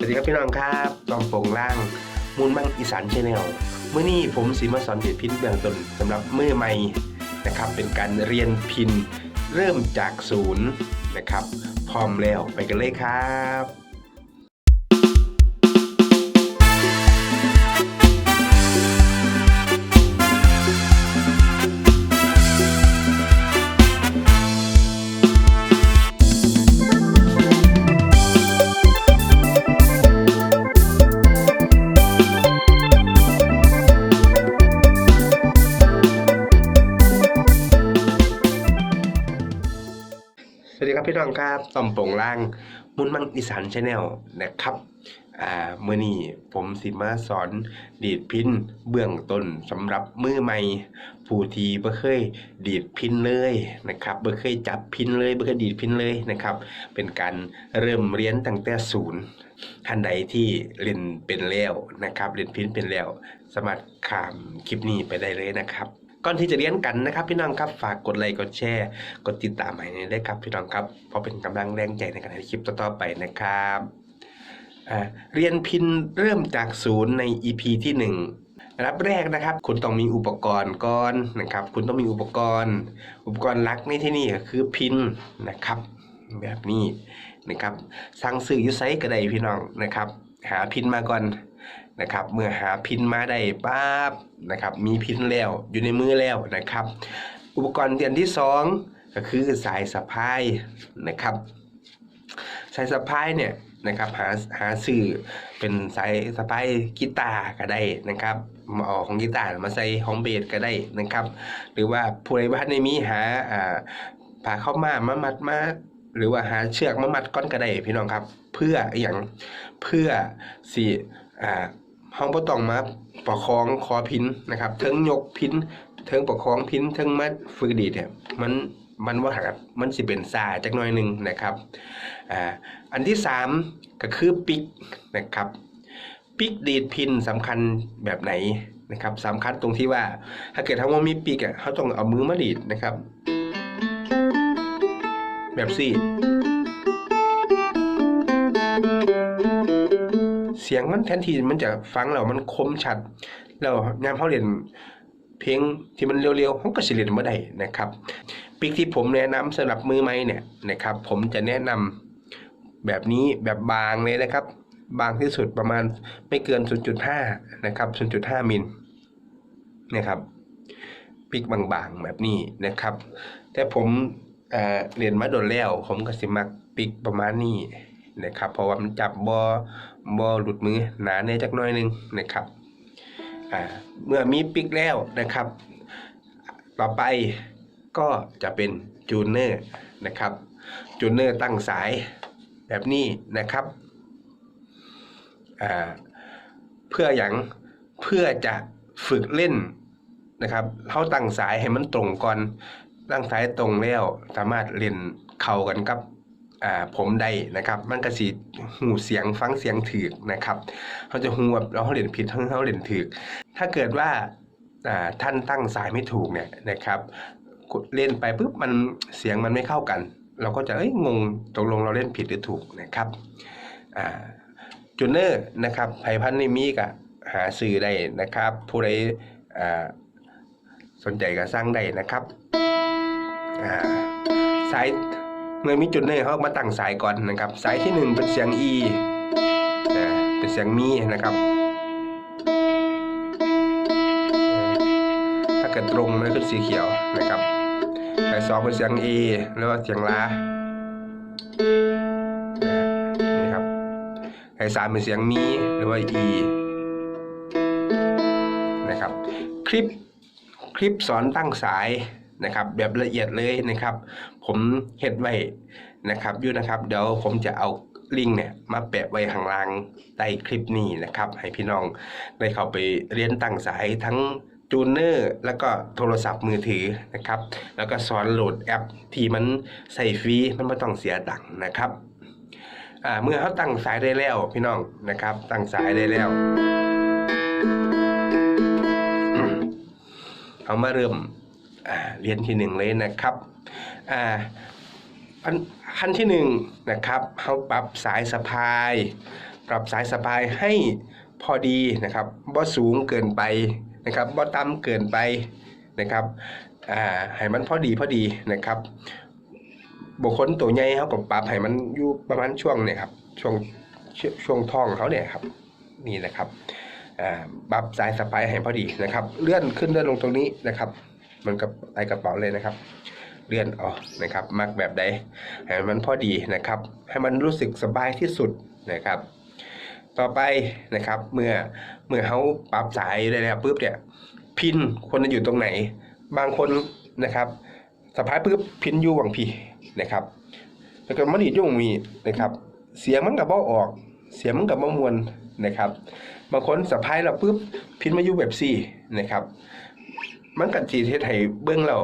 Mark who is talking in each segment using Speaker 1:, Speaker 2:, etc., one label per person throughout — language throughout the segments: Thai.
Speaker 1: สวัสดีครับพี่น้องครับจอมโป่งล่าง มูลมั่งอีสานชาแนลเมื่อนี้ผมสีมาสอนเด็ดพินเบื้องต้นสำหรับมือใหม่นะครับเป็นการเรียนพินเริ่มจากศูนย์นะครับ พร้อมแล้วไปกันเลยครับ สวัสดีครับพี่น้องครับต่อมโป่งล่าง มุนมังอีสานชาแนลนะครับอ่าเมื่อนี้ผมสิมาสอนดีดพินเบื้องต้นสำหรับมือใหม่ผู้ที่บ่เคยดีดพินเลยนะครับบ่เคยจับพินเลยบ่เคยดีดพินเลยนะครับ เป็นการเริ่มเรียนตั้งแต่ศูนย์ท่านใดที่เรียนเป็นแล้วนะครับเรียนพินเป็นแล้ว สามารถข้ามคลิปนี้ไปได้เลยนะครับ ก่อนที่จะเรียนกันนะครับ พี่น้องครับฝากกดไลค์กดแชร์กดติดตามให้ด้ครับพี่น้องครับเพราะเป็นกำลังแรงใจในการทำคลิปต่อๆไปนะครับเรียนพินเริ่มจากศูนย์ใน EP ที่หนึ่งรับแรกนะครับ คุณต้องมีอุปกรณ์ก่อนนะครับ คุณต้องมีอุปกรณ์ อุปกรณ์หลักในที่นี่ก็คือพินนะครับแบบนี้นะครับสั่งซื้ออยูไซก็ได้พี่น้องนะครับ หาพินมาก่อน นะครับ เมื่อหาพินมาได้ปั๊บนะครับ มีพินแล้วอยู่ในมือแล้วนะครับ อุปกรณ์เรียนที่สองก็คือสายสะพายนะครับ สายสะพายเนี่ยนะครับหาหาซื้อเป็นสายสะพายกีตาร์ก็ได้นะครับมาออกของกีตาร์มาใส่ของเบสก็ได้นะครับ หรือว่าผู้ใดบ้านในมีหาอ่าผ่าเข้ามามามัดมาหรือว่าหาเชือกมามัดก้อนก็ได้พี่น้องครับ เพื่ออย่างเพื่อสิอ่า ห้องบ่ต้องมาประคองคอพินนะครับเทิงยกพินเทิงประคองพินเทิงมัดฝึกดีดเนี่ยมันมันว่าหักมันสิเป็นซาจักหน่อยหนึ่งนะครับอ่าอันที่สามก็คือปิกนะครับปิกดีดพินสำคัญแบบไหนนะครับสำคัญตรงที่ว่าถ้าเกิดถ้าว่ามีปิกอะเขาต้องเอามือมาดีดนะครับ แบบสี่ เสียงมันแทนที่มันจะฟังแล้วมันคมชัด แล้วยามเขาเรียนเพลงที่มันเร็วๆเขาก็สิเรียนบ่ได้นะครับปีกที่ผมแนะนำสำหรับมือใหม่เนี่ยนะครับ ผมจะแนะนำแบบนี้แบบบางเลยนะครับ บางที่สุดประมาณไม่เกิน 0.5 นะครับ 0.5 มิลนะครับปีกบางๆแบบนี้นะครับ แต่ผมเเรียนมาโดนแล้ว ผมก็สิมักปีกประมาณนี้นะครับ เพราะว่ามันจับบอ บอหลุดมือหนาแน่จักน้อยหนึงนะครับอ่าเมื่อมีปิกแล้วนะครับ ต่อไปก็จะเป็นจูเนอร์นะครับจูเนอร์ตั้งสายแบบนี้นะครับอ่าเพื่ออย่างเพื่อจะฝึกเล่นนะครับเขาตั้งสายให้มันตรงก่อนตั้งสายตรงแล้วสามารถเล่นเข้ากันกับ ผมได้นะครับมันก็สิหูเสียงฟังเสียงถือนะครับเขาจะหูแบบเราเขาเล่นผิดทั้งเขาเล่นถือถ้าเกิดว่าอ่าท่านตั้งสายไม่ถูกเนี่ยนะครับเล่นไปปุ๊บมันเสียงมันไม่เข้ากัน เราก็จะเอ้ยงงตกลงเราเล่นผิดหรือถูกนะครับจูเนอร์นะครับไผ่พันในมีกะหาซื้อได้นะครับผู้ใดอ่าสนใจก็สร้างได้นะครับสาย เมื่อมีจุดเนอร์เขามาตั้งสายก่อนนะครับ สายที่หนึ่งเป็นเสียง E เป็นเสียงมีนะครับ ถ้าเกิดตรงมันขึ้นสีเขียวนะครับสายสองเป็นเสียง A หรือว่าเสียงลานี่ครับสายสามเป็นเสียงมีหรือว่า E นะครับ คลิปคลิปสอนตั้งสาย นะครับ แบบละเอียดเลยนะครับ ผมเฮ็ดไว้นะครับอยู่นะครับเดี๋ยวผมจะเอาลิงก์เนี่ยมาแปะไว้ข้างล่างใต้คลิปนี้นะครับ ให้พี่น้องได้เข้าไปเรียนตั้งสายทั้งจูเนอร์แล้วก็โทรศัพท์มือถือนะครับ แล้วก็สอนโหลดแอปที่มันใส่ฟรีมันไม่ต้องเสียตังค์นะครับอ่าเมื่อเขาตั้งสายได้แล้วพี่น้องนะครับ ตั้งสายได้แล้วเอามาเริ่ม เรียนที่หนึ่งเลยนะครับอ่าขั้นที่หนึ่งนะครับเขาปรับสายสะพาย ปรับสายสะพายให้พอดีนะครับบ่สูงเกินไปนะครับบ่ต่ำเกินไปนะครับอ่าให้มันพอดีพอดีนะครับบุคคลตัวใหญ่เขาก็ปรับให้มันอยู่ประมาณช่วงเนี่ยครับช่วงช่วงช่วงท้องเขาเนี่ยครับนี่นะครับอ่าปรับสายสะพายให้พอดีนะครับ เลื่อนขึ้นเลื่อนลงตรงนี้นะครับ มันกับไอกระเป๋าเลยนะครับ เลื่อนออกนะครับมักแบบใดให้มันพอดีนะครับ ให้มันรู้สึกสบายที่สุดนะครับ ต่อไปนะครับเมื่อเมื่อเขาปรับสายได้แล้วปุ๊บเนี่ยพินควรจะอยู่ตรงไหน บางคนนะครับสะพายปุ๊บพินอยู่หวังพีนะครับแล้วก็มันดีดยู่หวังมีนะครับ เสียงมันกับบ่ออก เสียงมันกับบ่มวนนะครับ บางคนสะพายแล้วปุ๊บพินมาอยู่แบบซี่นะครับ มันกัจีเทศไทยเบื้องเรา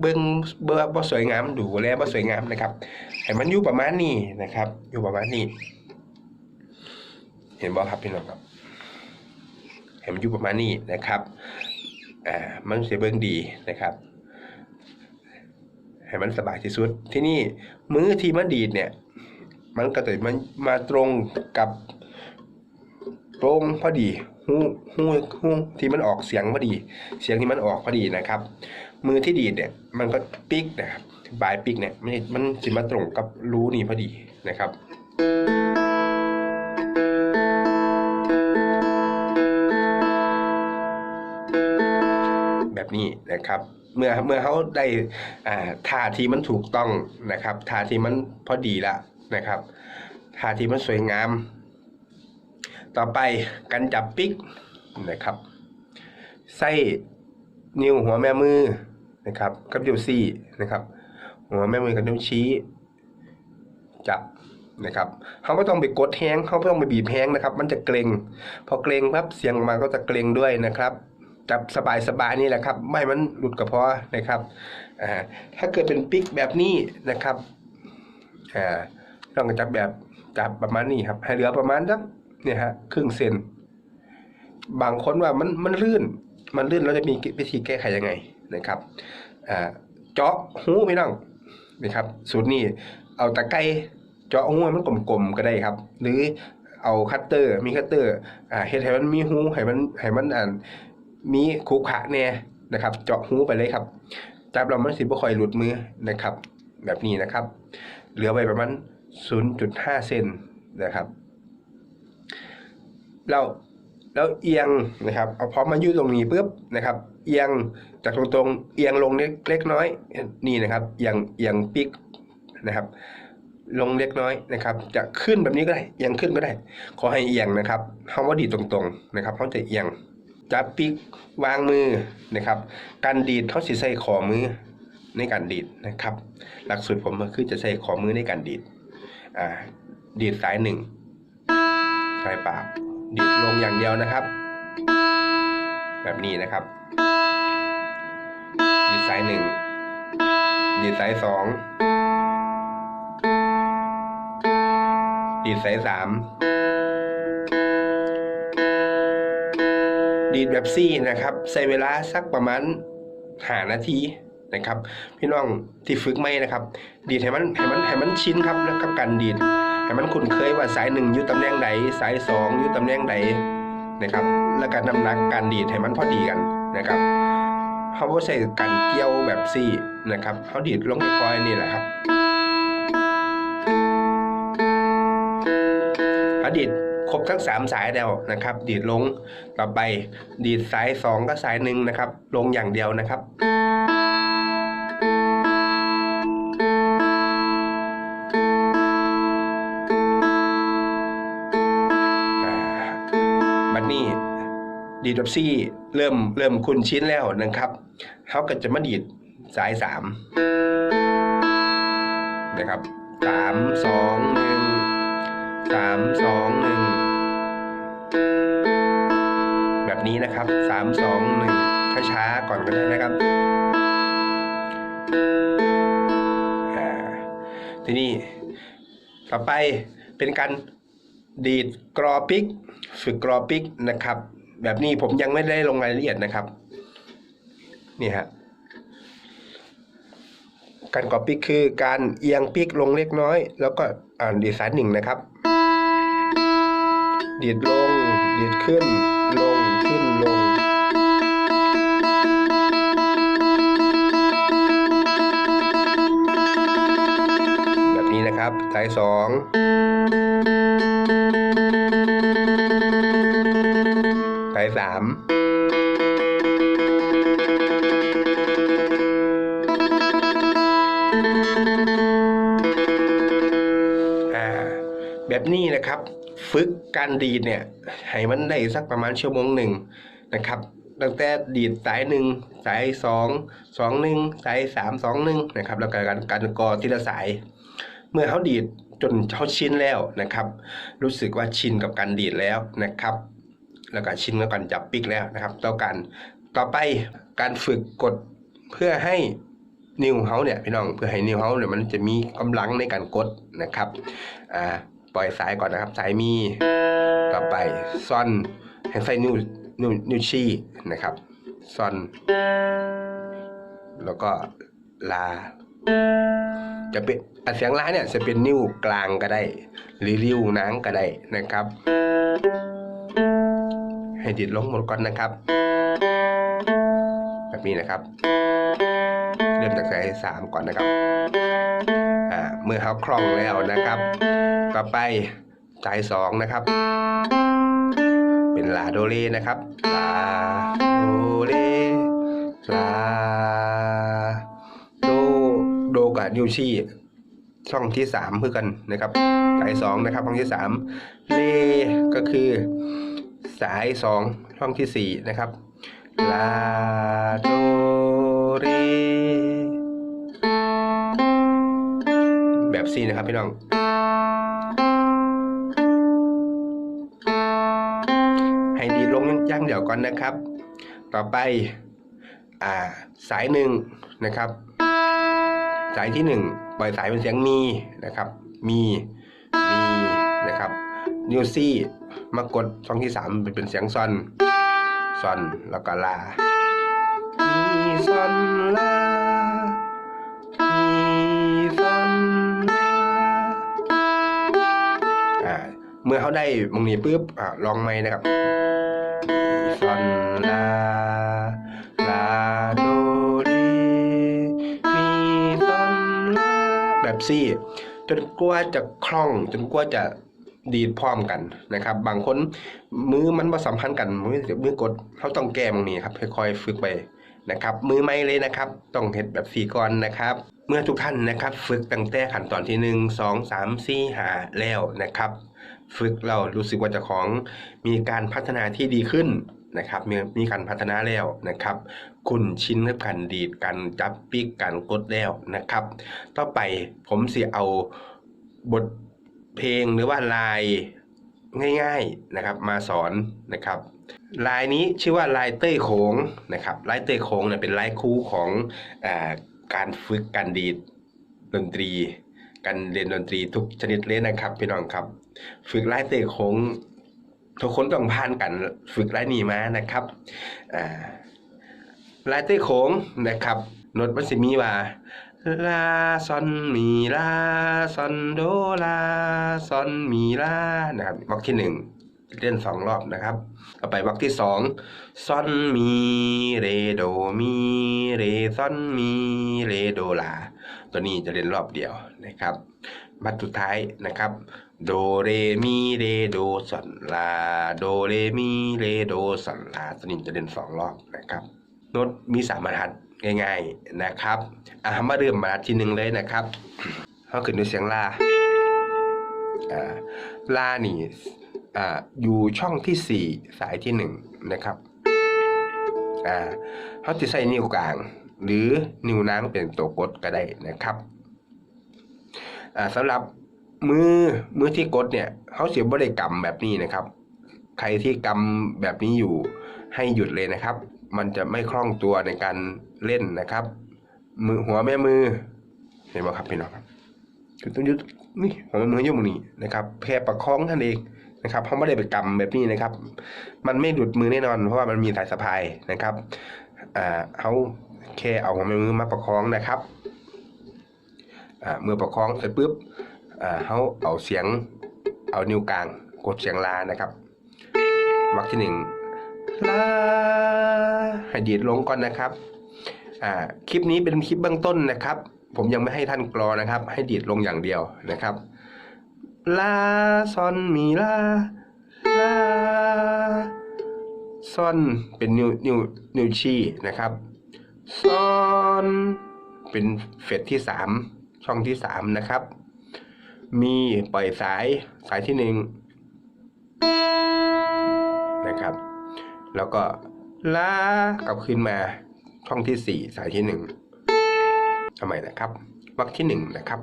Speaker 1: เบื้องเบื้องบ่สวยงามดูแลบ่สวยงามนะครับให้มันอยู่ประมาณนี้นะครับ อยู่ประมาณนี้ เห็นบ่ครับพี่น้องครับ เห็นมันอยู่ประมาณนี้นะครับอ่ามันเสียเบื้องดีนะครับให้มันสบายที่สุด ที่นี่มือที่มันดีดเนี่ย มันก็จะมันมาตรงกับ ตรงพอดีหูหูหูที่มันออกเสียงพอดี เสียงที่มันออกพอดีนะครับ มือที่ดีดเนี่ยมันก็ปิกนะครับปลายปิกเนี่ยมันมันจะมาตรงกับรูนี่พอดีนะครับแบบนี้นะครับ เมื่อเมื่อเขาได้อ่าท่าที่มันถูกต้องนะครับท่าที่มันพอดีละนะครับท่าที่มันสวยงาม ต่อไปการจับปิกนะครับใส่นิ้วหัวแม่มือนะครับกับนิ้วซี่นะครับ หัวแม่มือกับนิ้วชี้ จับนะครับเขาก็ต้องไปกดแห้งเขาไม่ต้องไปบีบแห้งนะครับ มันจะเกรงพอเกรงปั๊บเสียงออกมาก็จะเกรงด้วยนะครับจับสบายสบายๆนี่แหละครับ ไม่มันหลุดกระเพาะนะครับอ่าถ้าเกิดเป็นปิกแบบนี้นะครับอ่าต้องจับแบบจับประมาณนี้ครับ ให้เหลือประมาณสัก เนี่ยฮะครึ่งเซนบางคนว่ามันมันลื่น มันลื่นเราจะมีวิธีแก้ไขยังไงนะครับเจาะหูพี่น้องนะครับ สูตรนี้เอาตะไคร้เจาะหูมันกลมๆก็ได้ครับ หรือเอาคัตเตอร์ มีคัตเตอร์อ่าเฮ็ดให้มันมีหูให้มันให้มันอ่านมีคุขะแน่นะครับ เจาะหูไปเลยครับจับเรามันสิบ่ค่อยหลุดมือนะครับ แบบนี้นะครับ เหลือไวประมาณ0.5เซนนะครับ แล้วแล้วเอียงนะครับ เอาพร้อมมายู่ตรงนี้ปุ๊บนะครับ เอียงจากตรงๆ เอียงลงเล็กน้อยนี่นะครับเอียงเอียงปิกนะครับ ลงเล็กน้อยนะครับ จะขึ้นแบบนี้ก็ได้เอียงขึ้นก็ได้ ขอให้เอียงนะครับเขาว่าดีตรงๆนะครับเขาจะเอียงจับปิกวางมือนะครับ การดีดเขาสิใส่ขอมือในการดีดนะครับ หลักสูตรผมก็คือจะใส่ขอมือในการดีดอ่าดีดสายหนึ่งสายปาก ดีดลงอย่างเดียวนะครับ แบบนี้นะครับดีดสายหนึ่งดีดสายสองดีดสายสามดีดแบบซี่นะครับ ใช้เวลาสักประมาณหานาทีนะครับ พี่น้องที่ฝึกไม่นะครับ ดีดให้มันให้มันให้มันชินครับแล้วกับการดีด ให้มันคุ้นเคยว่าสายหนึ่งอยู่ตำแหน่งใดสายสองอยู่ตำแหน่งใดนนะครับ แล้วก็น้ำหนักการดีดให้มันพอดีกันนะครับเขาใช่การเกี่ยวแบบซี่นะครับเขาดีดลงไปปล่อยนี่แหละครับเขาดีดครบทั้งสามสายแล้วนะครับ ดีดลงต่อไปดีดสายสองก็สายหนึ่งนะครับ ลงอย่างเดียวนะครับ ดีดดับซี่เริ่มเริ่มคุ้นชินแล้วนะครับเขาก็จะมาดีดสายสามนะครับสามสองหนึ่งสามสองหนึ่งแบบนี้นะครับสามสองหนึ่งช้าๆก่อนก็ได้นะครับอ่าทีนี้ต่อไปเป็นการดีดกรอปิก ฝึกกรอปิกนะครับ แบบนี้ผมยังไม่ได้ลงรายละเอียดนะครับ นี่ฮะการกรอปิกคือการเอียงปิกลงเล็กน้อย แล้วก็อ่านดีดสายหนึ่งนะครับ ดีดลง ดีดขึ้น ลงขึ้นลง แบบนี้นะครับสายสอง แบบนี้นะครับ ฝึกการดีดเนี่ยให้มันได้สักประมาณชั่วโมงหนึ่งนะครับ ตั้งแต่ดีดสายหนึ่งสายสองสองหนึ่งสายสามสองหนึ่งนะครับ แล้วการการกอทีละสาย เมื่อเขาดีดจนเขาชินแล้วนะครับ รู้สึกว่าชินกับการดีดแล้วนะครับ แล้วก็ชินกับการจับปิกแล้วนะครับต่อการต่อไปการฝึกกดเพื่อให้นิ้วเขาเนี่ยพี่น้องเพื่อให้นิ้วเขาเนี่ยมันจะมีกำลังในการกดนะครับอ่า ปล่อยสายก่อนนะครับ สายมี ต่อไปซ่อนให้ใส่นิ้วนิ้วนิ้วชี้นะครับซ่อน แล้วก็ลา จะเป็นเสียงลาเนี่ยจะเป็นนิ้วกลางก็ได้ หรือริ้วนางก็ได้นะครับ ให้ดิดลงหมดก่อนนะครับ แบบนี้นะครับ เริ่มจากสายสามก่อนนะครับ มื่อเขาคล่องแล้วนะครับ ต่อไปสายสองนะครับ เป็นลาโดเรนะครับลาโดเรลาโดโดกับนิวชี่ช่องที่สามเพื่อกันนะครับ สายสองนะครับช่องที่สามเลก็คือ สายสองช่องที่สี่นะครับลาโดเร แบบซีนะครับพี่น้อง ให้ดีลงย่างเดี่ยวก่อนนะครับ ต่อไปอ่าสายหนึ่งนะครับ สายที่หนึ่งปล่อยสายเป็นเสียงมีนะครับ มีมีนะครับนิวซี่มากดช่องที่สามเป็นเสียงซอนซอนแล้วก็ลามีซอนลามี เมื่อเขาได้มงนี้ปุ๊บอ่าลองไหมนะครับมีซอนลาลาโดเรมีซอนลาแบบซี่จนกว่าจะคล่อง จนกว่าจะดีดพร้อมกันนะครับ บางคนมือมันมาสัมพันธ์กันมือมือกดเขาต้องแก้มงนี้ครับค่อยๆฝึกไป นะครับมือไม่เลยนะครับต้องเห็ดแบบสี่ก้อนนะครับเมื่อทุกท่านนะครับฝึกตั้งแต่ขั้นตอนที่หนึ่งสองสามสี่หาแล้วนะครับ ฝึกเรารู้สึกว่าจะของมีการพัฒนาที่ดีขึ้นนะครับมีมีการพัฒนาแล้วนะครับ คุณชินกับการดีดการจับปิกการกดแล้วนะครับ ต่อไปผมสิเอาบทเพลงหรือว่าลาย ง่ายๆนะครับมาสอนนะครับลายนี้ชื่อว่าลายเต้ยโขงนะครับลายเต้ยโขงเนี่ยเป็นลายคู่ของอการฝึกการดีดดนตรี การเรียนดนตรีทุกชนิดเลยนะครับพี่น้องครับ ฝึกลายเต้ยโขงทุกคนต้องผ่านกันฝึกลายนี้มานะครับลายเต้โขงนะครับโนดมันสิมีว่า ลาซอนมีลาซอนโดลาซอนมีลานะครับวรรคที่หนึ่งเล่นสองรอบนะครับ ต่อไปวรรคที่สองซอนมีเรโดมีเรซอนมีเรโดลา ตัวนี้จะเล่นรอบเดียวนะครับบัดสุดท้ายนะครับ โดเรมีเรโดซอนลา โดเรมีเรโดซอนลาตัวนี้จะเล่นสองรอบนะครับโน้ตมีสามบรรทัด ง่ายๆนะครับอะมาเริ่มบรรทัดที่หนึ่งเลยนะครับเขาขึ้นด้วยเสียงลาอ่าลานี่อ่าอยู่ช่องที่สี่สายที่หนึ่งนะครับอ่าเขาจะใส่นิ้วกลาง หรือนิ้วนางเป็นตัวกดก็ได้นะครับอ่าสำหรับมือมือที่กดเนี่ยเขาเสียบริกรรมแบบนี้นะครับ ใครที่กำแบบนี้อยู่ให้หยุดเลยนะครับ มันจะไม่คล่องตัวในการ เล่นนะครับ มือหัวแม่มือ เห็นไหมครับพี่น้องครับคือต้องยุดนี่หัวแม่มือยุ่มือนี้นะครับแค่ประคองท่านเองนะครับเขาไม่ได้ไปกำแบบนี้นะครับ มันไม่หลุดมือแน่นอน เพราะว่ามันมีสายสะพายนะครับอ่าเขาแค่เอาหัวแม่มือมาประคองนะครับอ่าเมื่อประคองเสร็จปุ๊บอ่าเขาเอาเสียงเอานิ้วกลางกดเสียงลานะครับวรรคที่หนึ่งลาให้ดีดลงก่อนนะครับ อ่าคลิปนี้เป็นคลิปเบื้องต้นนะครับ ผมยังไม่ให้ท่านกรอนะครับ ให้ดีดลงอย่างเดียวนะครับลาซอนมีลาลาซอนเป็นนิวนิวนิวชีนะครับซอนเป็นเฟสที่สามช่องที่สามนะครับ มีปล่อยสายสายที่หนึ่งนะครับ แล้วก็ลากลับขึ้นมา ช่องที่สี่สายที่หนึ่งทำไมนะครับวรรคที่หนึ่งนะครับ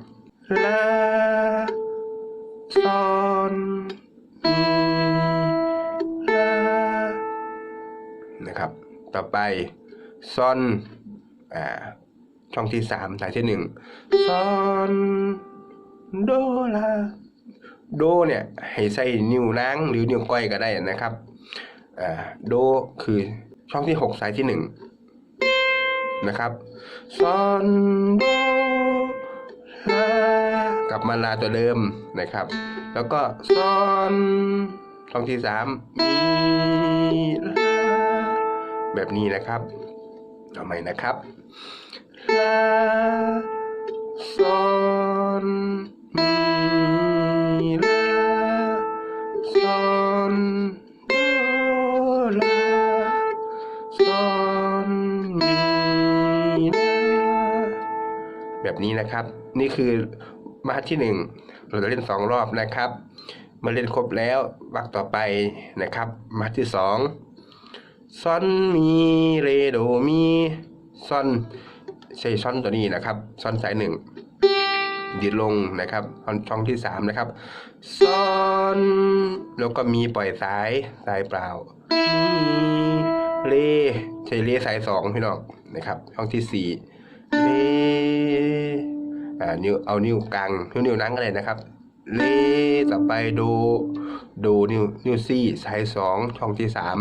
Speaker 1: ลาซอนมีลานะครับ ต่อไปซอนอ่าช่องที่สามสายที่หนึ่งซอนโดลาโดเนี่ยให้ใส่นิ้วนางหรือนิ้วก้อยก็ได้นะครับอ่าโดคือช่องที่หกสายที่ห นะครับซอนโดลากลับมาลาตัวเดิมนะครับ แล้วก็ซอนช่องที่สามมีลาแบบนี้นะครับเอาใหม่นะครับลาซอนมี แบบนี้นะครับ นี่คือมาที่หนึ่งเราจะเล่นสองรอบนะครับเมื่อเล่นครบแล้ววรรคต่อไปนะครับ มาที่สองซอนมีเรโดมีซอนใช้ซอนตัวนี้นะครับซอนสายหนึ่งดีดลงนะครับช่องช่องที่สามนะครับซอนแล้วก็มีปล่อยสายสายเปล่ามีเรใช้เรสายสองพี่น้องนะครับช่องที่สี่เร อ่านิ้วเอานิ้วกลางนิ้วนิ้วนั่งก็ได้นะครับเลต่อไปดโดนิ้วนิ้วซี่สายสองช่องที่สาม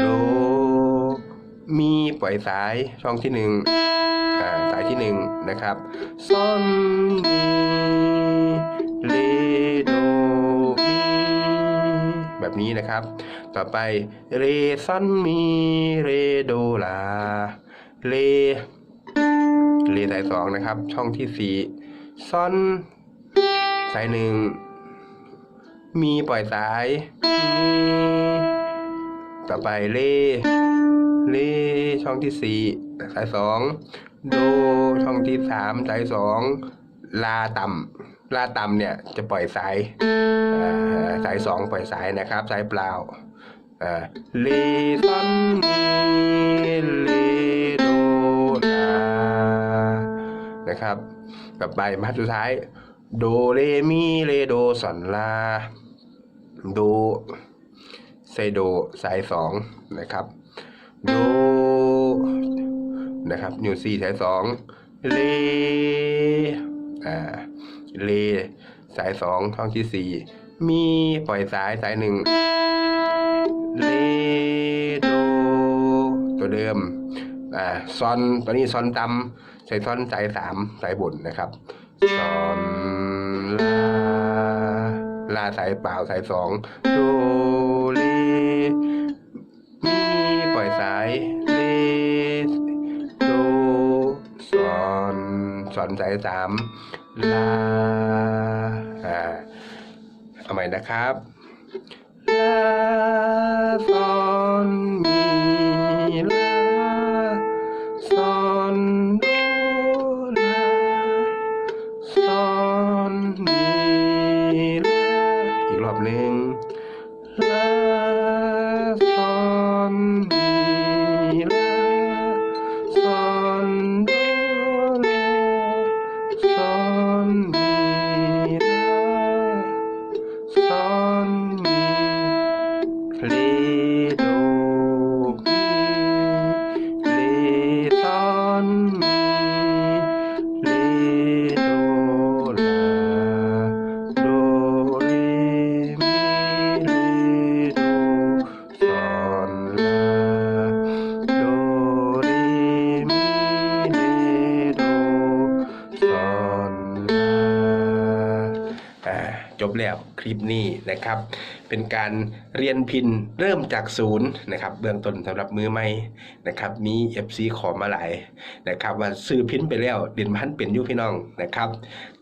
Speaker 1: โดมีปล่อยสายช่องที่หนึ่งอ่าสายที่หนึ่งนะครับซอนมีเลโดมีแบบนี้นะครับ ต่อไปเรซอนมีเรโดลาเล เลสายสองนะครับ ช่องที่สี่ซอน สายหนึ่ง มีปล่อยสาย ต่อไปเล เล ช่องที่สี่สายสอง โด ช่องที่สามสายสอง ลาต่ำลาต่ำเนี่ยจะปล่อยสายสายสองปล่อยสายนะครับ สายเปล่าเลซอนมีเลโดล นะครับต่อไปมาสุดท้าย โดเรมีเลโดสอนลาโดไซโดสายสองนะครับโดนะครับนิวซีสายสองเลอ่าเลสายสองช่องที่สี่มีปล่อยสายสายหนึ่งเลโดตัวเดิมอ่าซอนตัวนี้ซอนต่ำ ใส่ซอนสายสามสายบนนะครับซอนลาลาสายเปล่าสายสองโดเลมีปล่อยสายเลโดซอนซอนสายสามลาอ่าเอาใหม่นะครับลาซอนมี คลิปนี้นะครับ เป็นการเรียนพินเริ่มจากศูนย์นะครับเบื้องต้นสำหรับมือใหม่นะครับมี FC ขอมาหลายนะครับว่าซื้อพินไปแล้วเรียนพันเป็นยุพี่น้องนะครับ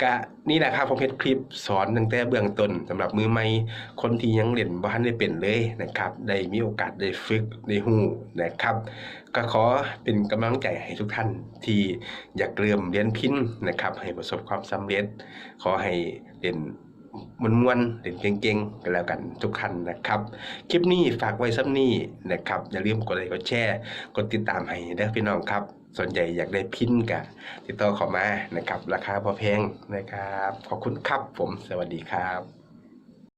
Speaker 1: ก็นี่แหละครับผมเฮ็ดคลิปสอนตั้งแต่เบื้องต้นสำหรับมือใหม่คนที่ยังเรียนบ้านได้เป็นเลยนะครับได้มีโอกาสได้ฝึกได้ฮู้นะครับ ก็ขอเป็นกำลังใจให้ทุกท่านที่อยากเริ่มเรียนพินนะครับให้ประสบความสำเร็จ ขอให้เรียน มวนๆเด่นเก่งๆกันแล้วกันทุกคันนะครับ คลิปนี้ฝากไว้ซ้ำนี่นะครับ อย่าลืมกดไลค์กดแชร์ กดติดตามให้เด้อพี่น้องครับส่วนใหญ่อยากได้พินกะติดต่อเข้ามานะครับ ราคาพอแพงนะครับ ขอบคุณครับผมสวัสดีครับ